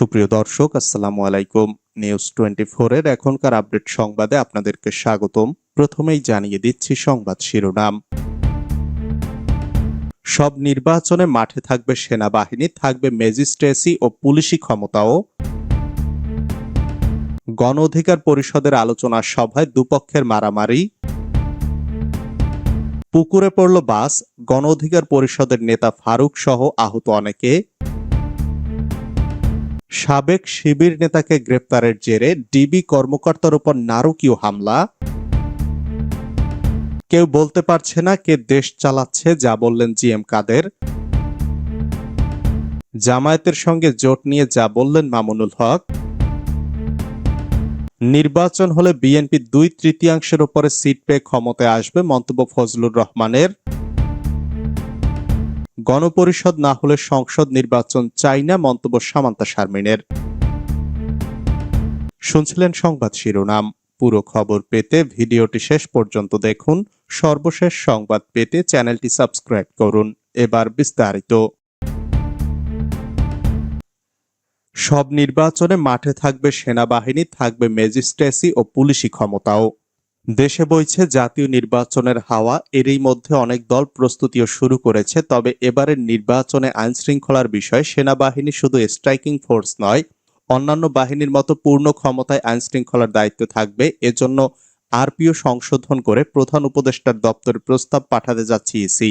সুপ্রিয় দর্শক, আসসালামু আলাইকুম। নিউজ টোয়েন্টি এর এখনকার আপডেট সংবাদে আপনাদেরকে স্বাগতম। প্রথমেই জানিয়ে দিচ্ছি সংবাদ শিরোনাম। সব নির্বাচনে মাঠে থাকবে সেনাবাহিনী, থাকবে ম্যাজিস্ট্রেসি ও পুলিশি ক্ষমতাও। গণ অধিকার পরিষদের আলোচনা সভায় দুপক্ষের মারামারি। পুকুরে পড়ল বাস, গণ অধিকার পরিষদের নেতা ফারুক সহ আহত অনেকে। সাবেক শিবির নেতাকে গ্রেপ্তারের জেরে ডিবি কর্মকর্তার উপর নারকীয় হামলা। কেউ বলতে পারছে না কে দেশ চালাচ্ছে, যা বললেন জি এম কাদের। জামায়াতের সঙ্গে জোট নিয়ে যা বললেন মামুনুল হক। নির্বাচন হলে বিএনপি দুই তৃতীয়াংশের উপরে সিট পেয়ে ক্ষমতায় আসবে মন্তব্য ফজলুর রহমানের। গণপরিষদ না হলে সংসদ নির্বাচন চাই না মন্তব্য সামান্তা শারমিনের। শুনছিলেন সংবাদ শিরোনাম। পুরো খবর পেতে ভিডিওটি শেষ পর্যন্ত দেখুন। সর্বশেষ সংবাদ পেতে চ্যানেলটি সাবস্ক্রাইব করুন। এবার বিস্তারিত। সব নির্বাচনে মাঠে থাকবে সেনাবাহিনী, থাকবে ম্যাজিস্ট্রেসি ও পুলিশি ক্ষমতাও। দেশে বইছে, জাতীয় নির্বাচনের হাওয়া, এরই মধ্যে অনেক দল প্রস্তুতিও শুরু করেছে, তবে এবারের নির্বাচনে আইন শৃঙ্খলার বিষয়ে সেনাবাহিনী শুধু স্ট্রাইকিং ফোর্স নয়, অন্যান্য বাহিনীর মতো পূর্ণ ক্ষমতায় আইন শৃঙ্খলার দায়িত্ব থাকবে, এজন্য আরপিও সংশোধন করে প্রধান উপদেষ্টার দপ্তরে প্রস্তাব পাঠাতে যাচ্ছে ইসি।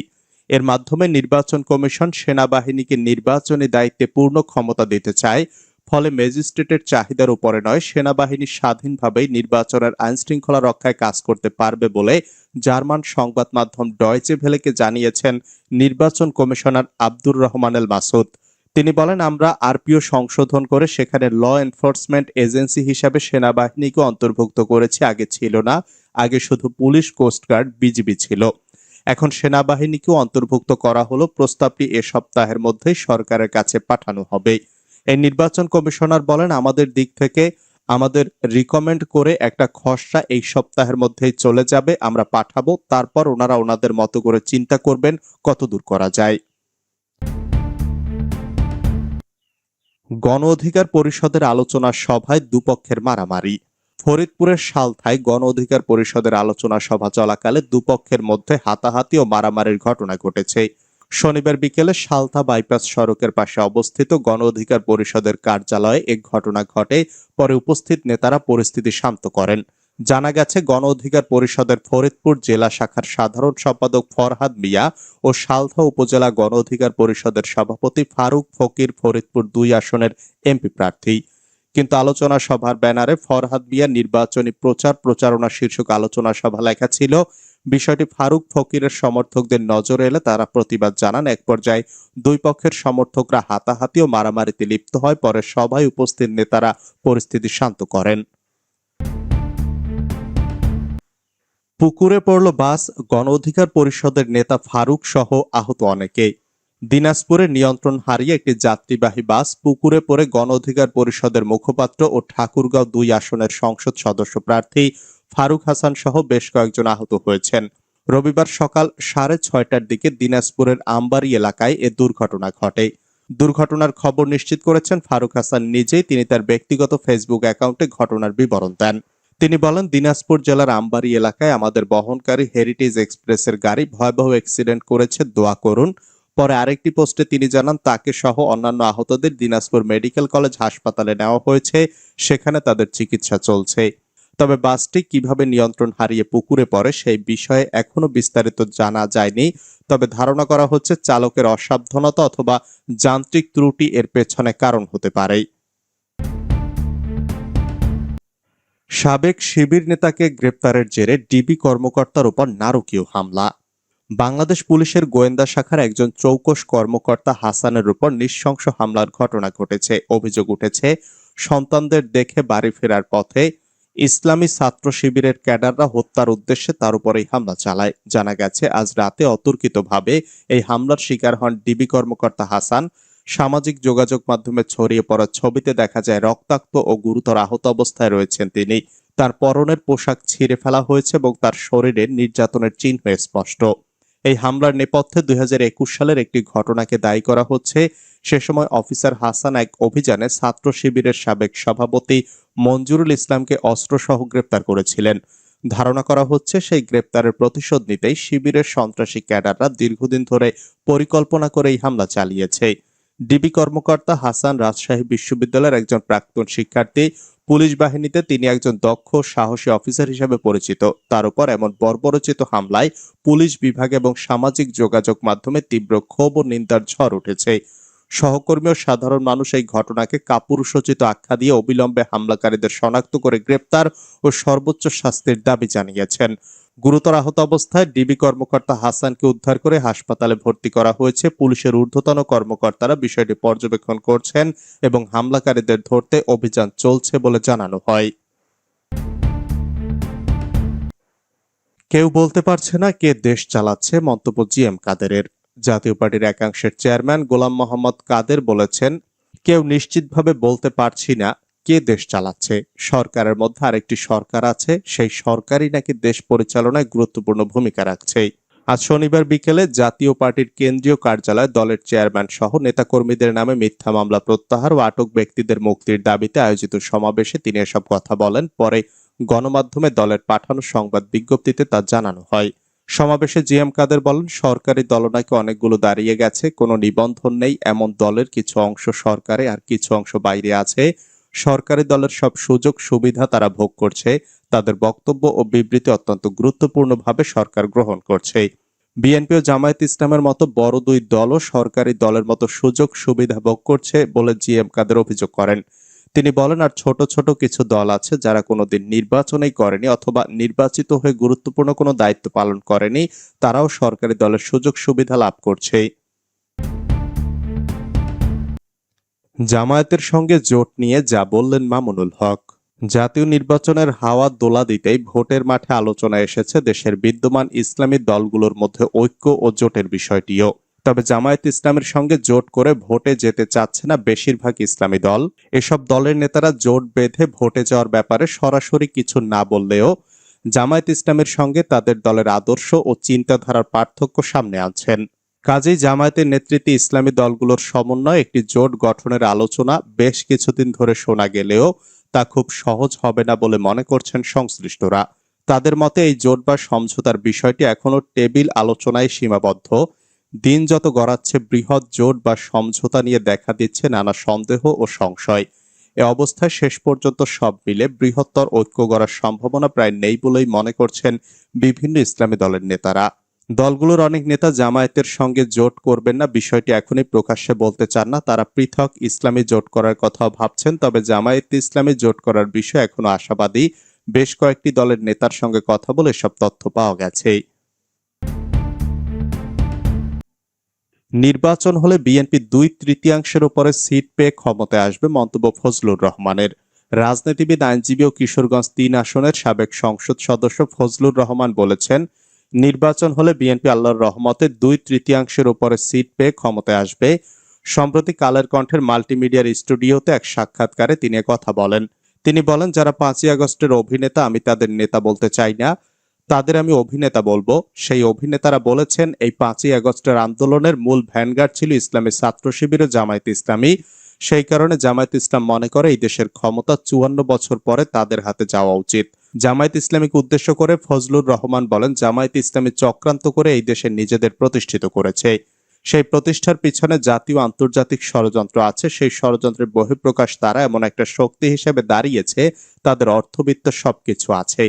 এর মাধ্যমে নির্বাচন কমিশন সেনাবাহিনীকে নির্বাচনী দায়িত্বে পূর্ণ ক্ষমতা দিতে চায় ফলে ম্যাজিস্ট্রেটের চাহিদার উপরে নয়, সেনাবাহিনী স্বাধীনভাবেই নির্বাচনের আইন শৃঙ্খলা রক্ষায় কাজ করতে পারবে বলে জার্মান সংবাদ মাধ্যম ডয়চে ভেলেকে জানিয়েছেন নির্বাচন কমিশনার আব্দুর রহমান এল মাসুদ। তিনি বলেন, আমরা আরপিও সংশোধন করে সেখানে ল এনফোর্সমেন্ট এজেন্সি হিসাবে সেনাবাহিনীকে অন্তর্ভুক্ত করেছি, আগে ছিল না। আগে শুধু পুলিশ কোস্টগার্ড বিজিবি ছিল। এখন সেনাবাহিনীকেও অন্তর্ভুক্ত করা হলো, প্রস্তাবটি এ সপ্তাহের মধ্যেই সরকারের কাছে পাঠানো হবে। এই নির্বাচন কমিশনার বলেন, আমাদের দিক থেকে আমাদের রিকমেন্ড করে একটা খসড়া এই সপ্তাহের মধ্যেই চলে যাবে, আমরা পাঠাবো, তারপর ওনারা ওনাদের মতো করে চিন্তা করবেন কতদূর করা যায়। গণ অধিকার পরিষদের আলোচনা সভায় দুপক্ষের মারামারি। ফরিদপুরের সালথায় গণ অধিকার পরিষদের আলোচনা সভা চলাকালে দুপক্ষের মধ্যে হাতাহাতি ও মারামারির ঘটনা ঘটেছে। শনিবার বিকেলে সালথা বাইপাস সড়কের পাশে অবস্থিত গণ অধিকার পরিষদের কার্যালয়ে এক ঘটনা ঘটে। পরে উপস্থিত নেতারা পরিস্থিতি শান্ত করেন। জানা গেছে, গণ অধিকার পরিষদের ফরিদপুর জেলা শাখার সাধারণ সম্পাদক ফরহাদ মিয়া ও সালথা উপজেলা গণ অধিকার পরিষদের সভাপতি ফারুক ফকির ফরিদপুর দুই আসনের এমপি প্রার্থী। কিন্তু আলোচনা সভার ব্যানারে ফরহাদ মিয়া নির্বাচনী প্রচার প্রচারণা শীর্ষক আলোচনা সভা লেখা ছিল বিষয়টি ফারুক ফকিরের সমর্থকদের নজরে এলে তারা প্রতিবাদ জানান। এক পর্যায়ে দুই পক্ষের সমর্থকরা হাতাহাতি ও মারামারিতে লিপ্ত হয়। পরে সভায় উপস্থিত নেতারা পরিস্থিতি শান্ত করেন। পুকুরে পড়ল বাস, গণ অধিকার পরিষদের নেতা ফারুক সহ আহত অনেকে দিনাজপুরে নিয়ন্ত্রণ হারিয়ে একটি যাত্রীবাহী বাস পুকুরে পড়ে গণ অধিকার পরিষদের মুখপাত্র ও ঠাকুরগাঁও দুই আসনের সংসদ সদস্য প্রার্থী ফারুক হাসান সহ বেশ কয়েকজন আহত হয়েছেন। রবিবার সকাল সাড়ে ছয়টার দিকে দিনাজপুরের আমবাড়ি এলাকায় এ দুর্ঘটনা ঘটে। দুর্ঘটনার খবর নিশ্চিত করেছেন ফারুক হাসান নিজেই। তিনি তার ব্যক্তিগত ফেসবুক অ্যাকাউন্টে ঘটনার বিবরণ দেন। তিনি বলেন, দিনাজপুর জেলার আমবাড়ি এলাকায় আমাদের বহনকারী হেরিটেজ এক্সপ্রেসের গাড়ি ভয়াবহ অ্যাক্সিডেন্ট করেছে, দোয়া করুন। পরে আরেকটি পোস্টে তিনি জানান, তাকে সহ অন্যান্য আহতদের দিনাজপুর মেডিকেল কলেজ হাসপাতালে নেওয়া হয়েছে, সেখানে তাদের চিকিৎসা চলছে। তবে বাসটি কীভাবে নিয়ন্ত্রণ হারিয়ে পুকুরে পড়ে সেই বিষয়ে এখনও বিস্তারিত জানা যায়নি। তবে ধারণা করা হচ্ছে চালকের অসাবধানতা অথবা যান্ত্রিক ত্রুটি এর পেছনে কারণ হতে পারে। সাবেক শিবির নেতাকে গ্রেপ্তারের জেরে ডিবি কর্মকর্তার উপর নারকীয় হামলা। বাংলাদেশ পুলিশের গোয়েন্দা শাখার একজন চৌকস কর্মকর্তা হাসানের উপর নৃশংস হামলার ঘটনা ঘটেছে। অভিযোগ উঠেছে, সন্তানদের দেখে বাড়ি ফেরার পথে ইসলামী ছাত্র শিবিরের ক্যাডাররা হত্যার উদ্দেশ্যে তার উপর এই হামলা চালায়। জানা গেছে, আজ রাতে অতর্কিতভাবে এই হামলার শিকার হন ডিবি কর্মকর্তা হাসান। সামাজিক যোগাযোগ মাধ্যমে ছড়িয়ে পড়া ছবিতে দেখা যায়, রক্তাক্ত ও গুরুতর আহত অবস্থায় রয়েছেন তিনি। তার পরনের পোশাক ছিঁড়ে ফেলা হয়েছে এবং তার শরীরে নির্যাতনের চিহ্ন স্পষ্ট। এই হামলার নেপথ্যে দুই সালের একটি ঘটনাকে দায়ী করা হচ্ছে। সে সময় অফিসার হাসান এক অভিযানে ছাত্র শিবিরের সাবেক সভাপতি মঞ্জুরুল ইসলামকে অস্ত্রসহ গ্রেপ্তার করেছিলেন। ধারণা করা হচ্ছে সেই গ্রেপ্তারের প্রতিশোধ নিতেই শিবিরের সন্ত্রাসী ক্যাডাররা দীর্ঘদিন ধরে পরিকল্পনা করে এই হামলা চালিয়েছে। ডিবি কর্মকর্তা হাসান রাজশাহী বিশ্ববিদ্যালয়ের একজন প্রাক্তন শিক্ষার্থী পুলিশ বাহিনীতে তিনি একজন দক্ষ, সাহসী অফিসার হিসেবে পরিচিত। তার উপর এমন বর্বরচিত হামলায় পুলিশ বিভাগ এবং সামাজিক যোগাযোগ মাধ্যমে তীব্র ক্ষোভ ও নিন্দার ঝড় উঠেছে। সহকর্মী ও সাধারণ মানুষ এই ঘটনাকে কাপুরুষোচিত আখ্যা দিয়ে অবিলম্বে হামলাকারীদের শনাক্ত করে গ্রেপ্তার ও সর্বোচ্চ শাস্তির দাবি জানিয়েছেন। গুরুতর আহত অবস্থায় ডিবি কর্মকর্তা হাসানকে উদ্ধার করে হাসপাতালে ভর্তি করা হয়েছে। পুলিশের ঊর্ধ্বতন কর্মকর্তারা বিষয়টি পর্যবেক্ষণ করছেন এবং হামলাকারীদের ধরতে অভিযান চলছে বলে জানানো হয়। কেউ বলতে পারছে না কে দেশ চালাচ্ছে, মন্তব্য জি এম কাদেরের। জাতীয় পার্টির একাংশের চেয়ারম্যান গোলাম মোহাম্মদ কাদের বলেছেন, কেউ নিশ্চিতভাবে বলতে পারছি না। কে দেশ চালাচ্ছে? সরকারের মধ্যে আরেকটি সরকার আছে, সেই সরকারই নাকি দেশ পরিচালনায় গুরুত্বপূর্ণ ভূমিকা রাখছে। আজ শনিবার বিকেলে জাতীয় পার্টির কেন্দ্রীয় কার্যালয়ে দলের চেয়ারম্যান সহ নেতাকর্মীদের নামে মিথ্যা মামলা প্রত্যাহার ও আটক ব্যক্তিদের মুক্তির দাবিতে আয়োজিত সমাবেশে তিনি এসব কথা বলেন। পরে গণমাধ্যমে দলের পাঠানো সংবাদ বিজ্ঞপ্তিতে তা জানানো হয়। সমাবেশে জি এম কাদের বলেন, সরকারি দলনাকে অনেকগুলো দাঁড়িয়ে গেছে, কোনো নিবন্ধন নেই, এমন দলের কিছু অংশ সরকারে আর কিছু অংশ বাইরে আছে। সরকারি দলের সব সুযোগ সুবিধা তারা ভোগ করছে। তাদের বক্তব্য ও বিবৃতি অত্যন্ত গুরুত্বপূর্ণভাবে সরকার গ্রহণ করছে। বিএনপি ও জামায়াত ইসলামের মতো বড় দুই দলও সরকারি দলের মতো সুযোগ সুবিধা ভোগ করছে বলে জি এম কাদের অভিযোগ করেন। তিনি বলেন, আর ছোট ছোট কিছু দল আছে যারা কোনোদিন নির্বাচনেই করেনি অথবা নির্বাচিত হয়ে গুরুত্বপূর্ণ কোনো দায়িত্ব পালন করেনি। তারাও সরকারি দলের সুযোগ সুবিধা লাভ করছে। জামায়াতের সঙ্গে জোট নিয়ে যা বললেন মামুনুল হক। জাতীয় নির্বাচনের হাওয়া দোলা দিতেই ভোটের মাঠে আলোচনা এসেছে দেশের বিদ্যমান ইসলামী দলগুলোর মধ্যে ঐক্য ও জোটের বিষয়টিও। তবে জামায়াত ইসলামের সঙ্গে জোট করে ভোটে যেতে চাচ্ছে না বেশিরভাগ ইসলামী দল। এসব দলের নেতারা জোট বেঁধে ভোটে যাওয়ার ব্যাপারে সরাসরি কিছু না বললেও জামায়াত ইসলামের সঙ্গে তাদের দলের আদর্শ ও চিন্তাধারার পার্থক্য সামনে আনছেন। কাজেই জামায়াতের নেতৃত্বে ইসলামী দলগুলোর সমন্বয়ে একটি জোট গঠনের আলোচনা বেশ কিছুদিন ধরে শোনা গেলেও তা খুব সহজ হবে না বলে মনে করছেন সংশ্লিষ্টরা। তাদের মতে এই জোট বা সমঝোতার বিষয়টি এখনও টেবিল আলোচনায় সীমাবদ্ধ। দিন যত গড়াচ্ছে, বৃহৎ জোট বা সমঝোতা নিয়ে দেখা দিচ্ছে নানা সন্দেহ ও সংশয়। এ অবস্থায় শেষ পর্যন্ত সব মিলে বৃহত্তর ঐক্য গড়ার সম্ভাবনা প্রায় নেই বলেই মনে করছেন বিভিন্ন ইসলামী দলের নেতারা। দলগুলোর অনেক নেতা জামায়াতের সঙ্গে জোট করবেন না, বিষয়টি এখনই প্রকাশ্যে বলতে চান না। তারা পৃথক ইসলামী জোট করার কথা ভাবছেন, তবে জামায়াত ইসলামী জোট করার বিষয়ে এখনও আশাবাদী। বেশ কয়েকটি দলের নেতার সঙ্গে কথা বলে সব তথ্য পাওয়া গেছে। নির্বাচন হলে বিএনপি দুই তৃতীয়াংশের উপরে সিট পেয়ে ক্ষমতায় আসবে মন্তব্য ফজলুর রহমানের। রাজনীতিবিদ, আইনজীবী ও কিশোরগঞ্জ তিন আসনের সাবেক সংসদ সদস্য ফজলুর রহমান বলেছেন নির্বাচন হলে বিএনপি আল্লাহর রহমতে দুই তৃতীয়াংশের উপরে সিট পেয়ে ক্ষমতায় আসবে। সম্প্রতি কালের কণ্ঠের মাল্টিমিডিয়ার স্টুডিওতে এক সাক্ষাৎকারে তিনি কথা বলেন। তিনি বলেন, যারা পাঁচই আগস্টের অভিনেতা, আমি তাদের নেতা বলতে চাই না। তাদের আমি অভিনেতা বলব। সেই অভিনেতারা বলেছেন, এই পাঁচই আগস্টের আন্দোলনের মূল ভ্যানগার্ড ছিল ইসলামী ছাত্র শিবির ও জামায়াত ইসলামী। সেই কারণে জামায়াত ইসলাম মনে করে, এই দেশের ক্ষমতা চুয়ান্ন বছর পরে তাদের হাতে যাওয়া উচিত। জামায়াত ইসলামীকে উদ্দেশ্য করে ফজলুর রহমান বলেন, জামায়াত ইসলামী চক্রান্ত করে এই দেশে নিজেদের প্রতিষ্ঠিত করেছে। সেই প্রতিষ্ঠার পিছনে জাতীয় আন্তর্জাতিক ষড়যন্ত্র আছে। সেই ষড়যন্ত্রের বহিঃপ্রকাশ তারা এমন একটা শক্তি হিসেবে দাঁড়িয়েছে, তাদের অর্থবিত্ত সবকিছু আছে।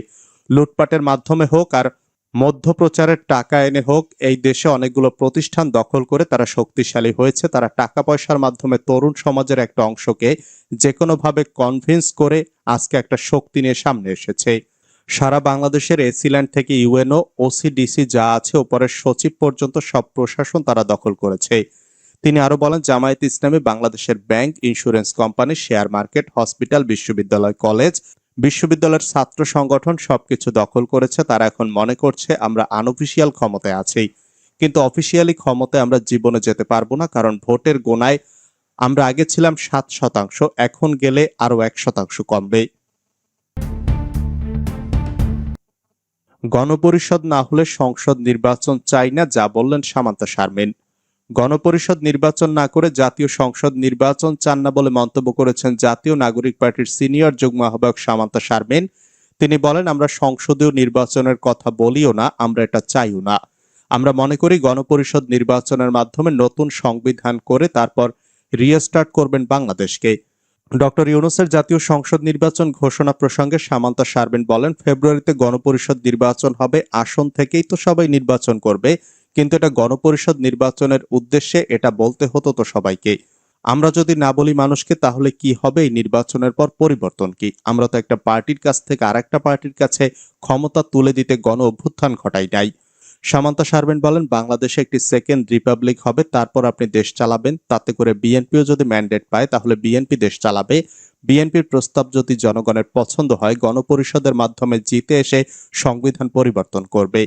লুটপাটের মাধ্যমে হোক আর মধ্যপ্রচারের টাকা এনে হোক, এই দেশে অনেকগুলো প্রতিষ্ঠান দখল করে তারা শক্তিশালী হয়েছে। তারা টাকা পয়সার মাধ্যমে তরুণ সমাজের একটা অংশকে যে কোনোভাবে কনভিন্স করে আজকে একটা শক্তি নিয়ে সামনে এসেছে। সারা বাংলাদেশের এসিল্যান্ড থেকে ইউএনও, ওসিডিসি যা আছে, ওপরের সচিব পর্যন্ত সব প্রশাসন তারা দখল করেছে। তিনি আরও বলেন, জামায়াত ইসলামী বাংলাদেশের bank, insurance company, share market, hospital, বিশ্ববিদ্যালয়, কলেজ বিশ্ববিদ্যালয়ের ছাত্র সংগঠন সবকিছু দখল করেছে, তারা এখন মনে করছে আমরা আনঅফিসিয়াল ক্ষমতায় আছি। কিন্তু অফিসিয়ালি ক্ষমতায় আমরা জীবনে যেতে পারব না, কারণ ভোটের গোনায় আমরা আগে ছিলাম সাত শতাংশ, এখন গেলে আরও এক শতাংশ কমবে গণপরিষদ না হলে সংসদ নির্বাচন চাই না, যা বললেন সামান্তা শারমিন। গণপরিষদ নির্বাচন না করে জাতীয় সংসদ নির্বাচন চান না বলে মন্তব্য করেছেন জাতীয় নাগরিক পার্টির সিনিয়র যুগ্ম আহ্বায়ক সামান্তা শারমিন। তিনি বলেন, আমরা সংসদীয় নির্বাচনের কথা বলিও না, আমরা এটা চাইও না। আমরা মনে করি গণপরিষদ নির্বাচনের মাধ্যমে নতুন সংবিধান করে তারপর রিস্টার্ট করবেন বাংলাদেশকে। ডক্টর ইউনুসের জাতীয় সংসদ নির্বাচন ঘোষণা প্রসঙ্গে সামান্তা শারমিন বলেন, ফেব্রুয়ারিতে গণপরিষদ নির্বাচন হবে, আসন থেকেই তো সবাই নির্বাচন করবে। কিন্তু এটা গণপরিষদ নির্বাচনের উদ্দেশ্যে এটা বলতে হতো তো সবাইকে। আমরা যদি না বলি মানুষকে, তাহলে কি হবে এই নির্বাচনের পর পরিবর্তন কি? আমরা তো একটা পার্টির কাছ থেকে আরেকটা পার্টির কাছে ক্ষমতা তুলে দিতে গণ অভ্যুত্থান ঘটাই নাই। সামান্তা শারমিন বলেন, বাংলাদেশে একটি সেকেন্ড রিপাবলিক হবে, তারপর আপনি দেশ চালাবেন, তাতে করে বিএনপিও যদি ম্যান্ডেট পায়, তাহলে বিএনপি দেশ চালাবে। বিএনপির প্রস্তাব যদি জনগণের পছন্দ হয়, গণপরিষদের মাধ্যমে জিতে এসে সংবিধান পরিবর্তন করবে।